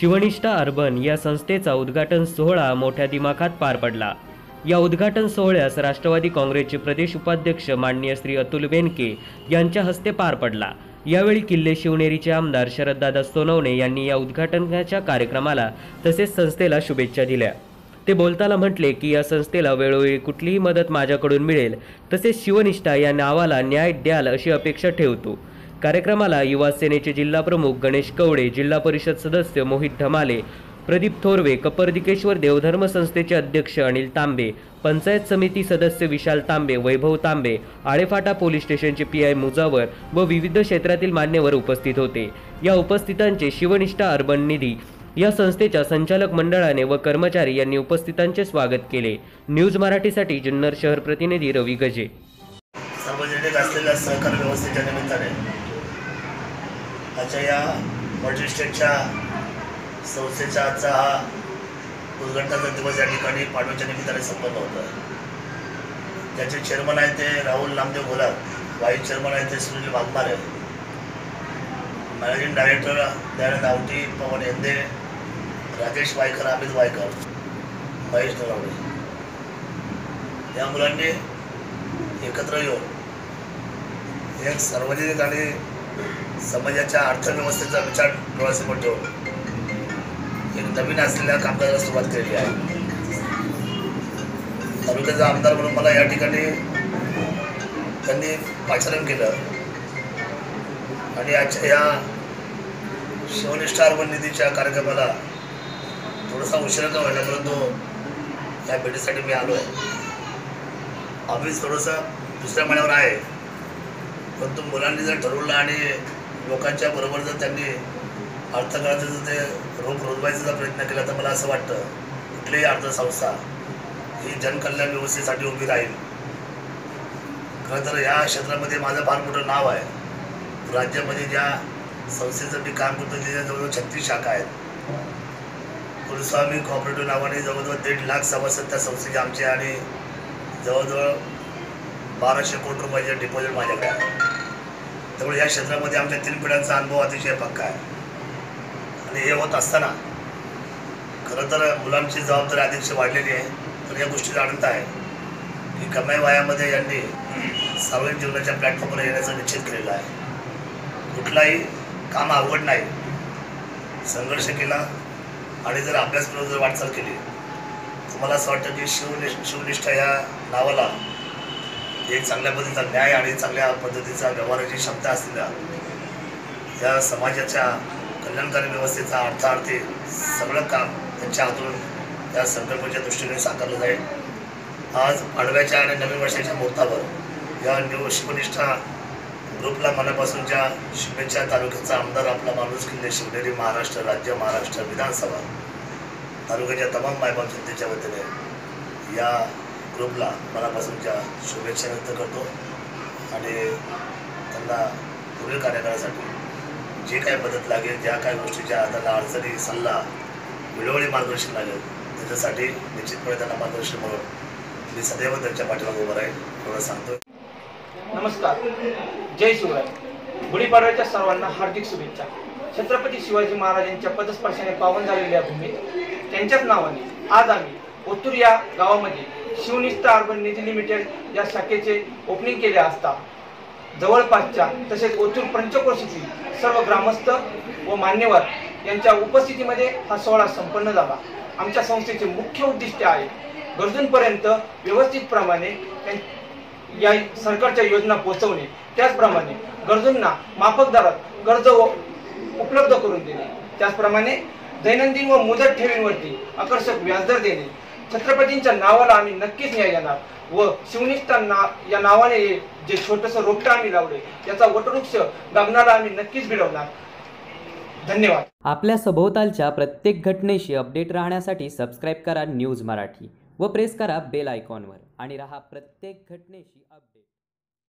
शिवनिष्ठा urban या संस्थेचा उद्घाटन सोहळा मोठ्या दिमाखात पार पडला. या उद्घाटन सोहळ्यास राष्ट्रवादी काँग्रेसचे प्रदेश उपाध्यक्ष माननीय श्री अतुल बेनके यांच्या हस्ते पार पडला. यावेळी किल्ले शिवनेरीचे आमदार शरददादा सोनवणे यांनी या उद्घाटनाच्या कार्यक्रमाला तसेच संस्थेला शुभेच्छा दिल्या. ते बोलताना म्हटले की या संस्थेला वेळोवेळी कुठलीही मदत माझ्याकडून मिळेल तसेच शिवनिष्ठा या नावाला न्याय द्याल अशी अपेक्षा ठेवतो. कार्यक्रमाला युवा सेनेचे जिल्हा प्रमुख गणेश कवडे जिल्हा परिषद सदस्य मोहित धमाले प्रदीप थोरवे कपर्दिकेश्वर देवधर्म संस्थेचे अध्यक्ष अनिल तांबे पंचायत समिती सदस्य विशाल तांबे वैभव तांबे आळेफाटा पोलीस स्टेशनचे पी आय मुजावर व विविध क्षेत्रातील मान्यवर उपस्थित होते. या उपस्थितांचे शिवनिष्ठा अर्बन निधी या संस्थेच्या संचालक मंडळाने व कर्मचारी यांनी उपस्थितांचे स्वागत केले. न्यूज मराठीसाठी जुन्नर शहर प्रतिनिधी रवी गजे. सार्वजनिक असलेल्या सहकार व्यवस्थेच्या निमित्ताने आजच्या या मॅजिस्ट्रेटच्या संस्थेचा आजचा हा उद्घाटनाचा दिवस या ठिकाणी पाडव्याच्या निमित्ताने संपन्न होता त्याचे चेअरमन आहेत ते राहुल नामदेव गोलार वाईस चेअरमन आहेत ते सुनील वाघमारे मॅनेजिंग डायरेक्टर दयानंद आवटी पवन येंदे राजेश वायकर अमित वायकर महेश नरावडे या मुलांनी एकत्र येऊन एक सार्वजनिक आणि समाजाच्या अर्थव्यवस्थेचा विचार डोळ्यासमोर ठेवून एक नवीन असलेल्या कामकाजाला सुरुवात केलेली आहे. तालुक्याचा आमदार म्हणून मला या ठिकाणी त्यांनी पाचारण केलं आणि आजच्या या स्टार वन निधीच्या कार्यक्रमाला थोडासा उशिरा का व्हायला परंतु या भेटीसाठी मी आलो आहे ऑफिस थोडंसं दुसऱ्या महिन्यावर आहे. परंतु मुलांनी जर ठरवलं आणि लोकांच्या बरोबर जर त्यांनी अर्थकाळाचं जर ते रोग रोजवायचा जर प्रयत्न केला तर मला असं वाटतं कुठलीही अर्थसंस्था ही जनकल्याण व्यवस्थेसाठी उभी राहील. खरं तर या क्षेत्रामध्ये माझं फार मोठं नाव आहे. राज्यामध्ये ज्या संस्थेचं मी काम करतो त्याच्या जवळजवळ छत्तीस शाखा आहेत. कुलस्वामी कॉपरेटिव्ह नावाने जवळजवळ दीड लाख सभासद त्या संस्थेचे आमचे आणि जवळजवळ बाराशे कोटी रुपयाचे डिपॉझिट माझ्याकडे आहे. त्यामुळे या क्षेत्रामध्ये आमच्या तीन पिढ्यांचा अनुभव अतिशय पक्का आहे. आणि हे होत असताना खरं तर मुलांची जबाबदारी अतिशय वाढलेली आहे. तर या गोष्टीचा आनंद आहे की कमाई वयामध्ये यांनी सार्वजनिक जीवनाच्या प्लॅटफॉर्मवर येण्याचं निश्चित केलेलं आहे. कुठलाही काम अवघड नाही. संघर्ष केला आणि जर अभ्यासपूर्वक जर वाटचाल केली तर मला असं वाटतं की शिवनिष्ठ शिवनिष्ठा या नावाला एक चांगल्या पद्धतीचा न्याय आणि चांगल्या पद्धतीचा व्यवहाराची क्षमता असलेल्या या समाजाच्या कल्याणकारी व्यवस्थेचा अर्थार्थी सगळं काम त्यांच्या हातून या संकल्पाच्या दृष्टीने साकारलं जाईल. आज आडव्याच्या आणि नवीन वर्षाच्या मुहूर्तावर या न्यू शिवनिष्ठा ग्रुपला मनापासूनच्या शुभेच्छा तालुक्याचा आमदार आपला माणूस किल्ले शिवनेरी महाराष्ट्र राज्य महाराष्ट्र विधानसभा तालुक्याच्या तमाम मायबाप जनतेच्या वतीने या ग्रुपला मनापासूनच्या शुभेच्छा व्यक्त करतो आणि त्यांना पुढील कार्यकाळासाठी जे काही मदत लागेल ज्या काही गोष्टीच्या त्यांना अडचणी सल्ला वेळोवेळी मार्गदर्शन लागेल त्याच्यासाठी निश्चितपणे त्यांना मार्गदर्शन म्हणून मी सदैव त्यांच्या पाठीमागे उभं राहील एवढं सांगतो नमस्कार. जय शिवराय. गुढीपाडव्याच्या सर्वांना हार्दिक शुभेच्छा. छत्रपती शिवाजी महाराजांच्या पदस्पर्शाने पावन झालेल्या भूमीत त्यांच्याच नावाने आज आम्ही ओतूर या गावामध्ये शिवनिष्ठा अर्बन निधी लिमिटेड या शाखेचे ओपनिंग केले असता जवळपासच्या तसेच ओचूर पंचक्रोशीतील सर्व ग्रामस्थ व मान्यवर यांच्या उपस्थितीमध्ये हा सोहळा संपन्न झाला. आमच्या संस्थेचे मुख्य उद्दिष्ट आहे गरजूंपर्यंत व्यवस्थितप्रमाणे त्यां- या सरकारच्या योजना पोहोचवणे. त्याचप्रमाणे गरजूंना माफक दरात कर्ज व- उपलब्ध करून देणे. त्याचप्रमाणे दैनंदिन व मुदत ठेवींवरती आकर्षक व्याजदर देणे. छत्रपतींच्या नावाला आम्ही नक्कीच न्याय देणार. व शिवनिष्ठा ना या नावाने जे छोटस रोपटं आम्ही लावले याचा वटवृक्ष गगनाला आम्ही नक्कीच भिडवणार धन्यवाद. आपल्या सभोवतालच्या प्रत्येक घटनेशी अपडेट राहण्यासाठी सबस्क्राईब करा न्यूज मराठी व प्रेस करा बेल आयकॉनवर. आणि रहा प्रत्येक घटनेशी अपडेट.